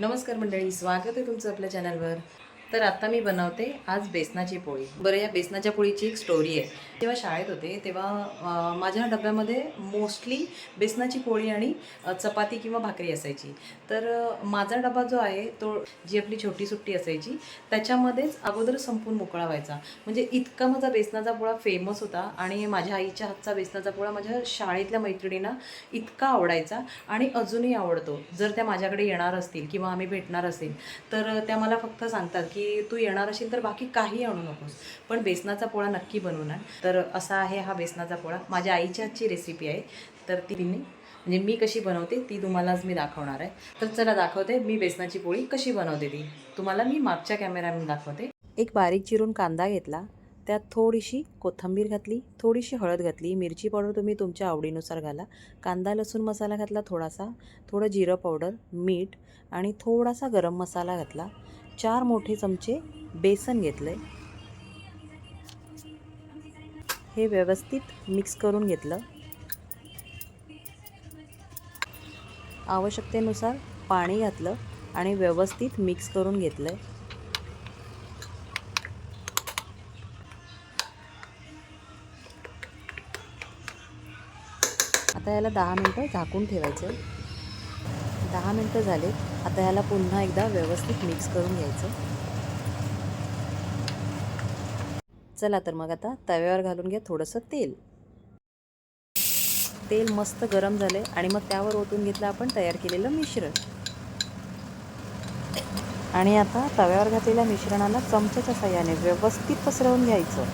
नमस्कार मंडळी स्वागत आहे तुमचं आपल्या चॅनलवर तर आता मी बनवते आज बेसनाची पोळी. बरं या बेसनाच्या पोळीची एक स्टोरी आहे. जेव्हा शाळेत होते तेव्हा माझ्या डब्यामध्ये मोस्टली बेसनाची पोळी आणि चपाती किंवा भाकरी असायची. तर माझा डबा जो आहे तो जी आपली छोटी सुट्टी असायची त्याच्यामध्येच अगोदर संपून मोकळा व्हायचा. म्हणजे इतका माझा बेसनाचा पोळा फेमस होता आणि माझ्या आईच्या हातचा बेसनाचा पोळा माझ्या शाळेतल्या मैत्रिणींना इतका आवडायचा आणि अजूनही आवडतो. जर त्या माझ्याकडे येणार असतील किंवा आम्ही भेटणार असेल तर त्या मला फक्त सांगतात की की तू येणार असेल तर बाकी काही आणू नकोस. पण बेसनाचा पोळा नक्की बनवून तर असा आहे हा बेसनाचा पोळा. माझ्या आईच्या आजची रेसिपी आहे. तर ती तिने म्हणजे मी कशी बनवते ती तुम्हाला आज मी दाखवणार आहे. तर चला दाखवते मी बेसनाची पोळी कशी बनवते ती. तुम्हाला मी मागच्या कॅमेऱ्याने दाखवते. एक बारीक चिरून कांदा घेतला. त्यात थोडीशी कोथिंबीर घातली थोडीशी हळद घातली मिरची पावडर तुम्ही तुमच्या आवडीनुसार घाला. कांदा लसूण मसाला घातला थोडासा थोडं जिरं पावडर मीठ आणि थोडासा गरम मसाला घातला. चार मोठे चमचे बेसन घेतले हे व्यवस्थित मिक्स करून घेतलं. आवश्यकतेनुसार पाणी घातलं आणि व्यवस्थित मिक्स करून घेतलं आता याला दहा मिनटं झाकून ठेवायचं. दहा मिनटं झाले. आता याला पुन्हा एकदा व्यवस्थित मिक्स करून घ्यायचं. चला तर मग आता तव्यावर घालून घ्या थोडंसं तेल. तेल मस्त गरम झाले आणि मग त्यावर ओतून घेतलं आपण तयार केलेलं मिश्रण. आणि आता तव्यावर घातलेल्या मिश्रणाला चमच्याच्या साह्याने व्यवस्थित पसरवून घ्यायचं.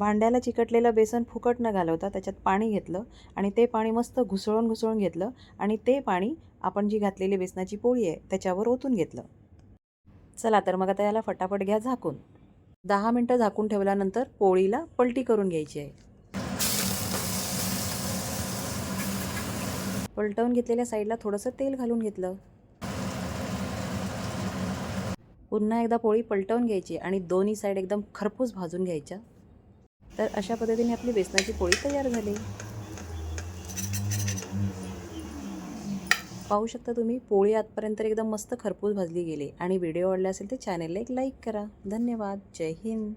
भांड्याला चिकटलेलं बेसन फुकट न घालवता त्याच्यात पाणी घेतलं आणि ते पाणी मस्त घुसळून घुसळून घेतलं आणि ते पाणी आपण जी घातलेली बेसनाची पोळी आहे त्याच्यावर ओतून घेतलं. चला तर मग आता याला फटाफट घ्या झाकून. दहा मिनटं झाकून ठेवल्यानंतर पोळीला पलटी करून घ्यायची आहे. पलटवून घेतलेल्या साईडला थोडंसं तेल घालून घेतलं. पुन्हा एकदा पोळी पलटवून घ्यायची आणि दोन्ही साईड एकदम खरपूस भाजून घ्यायच्या. तर अशा पद्धतीने आपली बेसनाची पोळी तयार झाली. पाहू शकता तुम्ही पोळी आजपर्यंत एकदम मस्त खरपूस भाजली गेली. आणि व्हिडिओ आवडला असेल तर चॅनेलला एक लाईक करा. धन्यवाद. जय हिंद.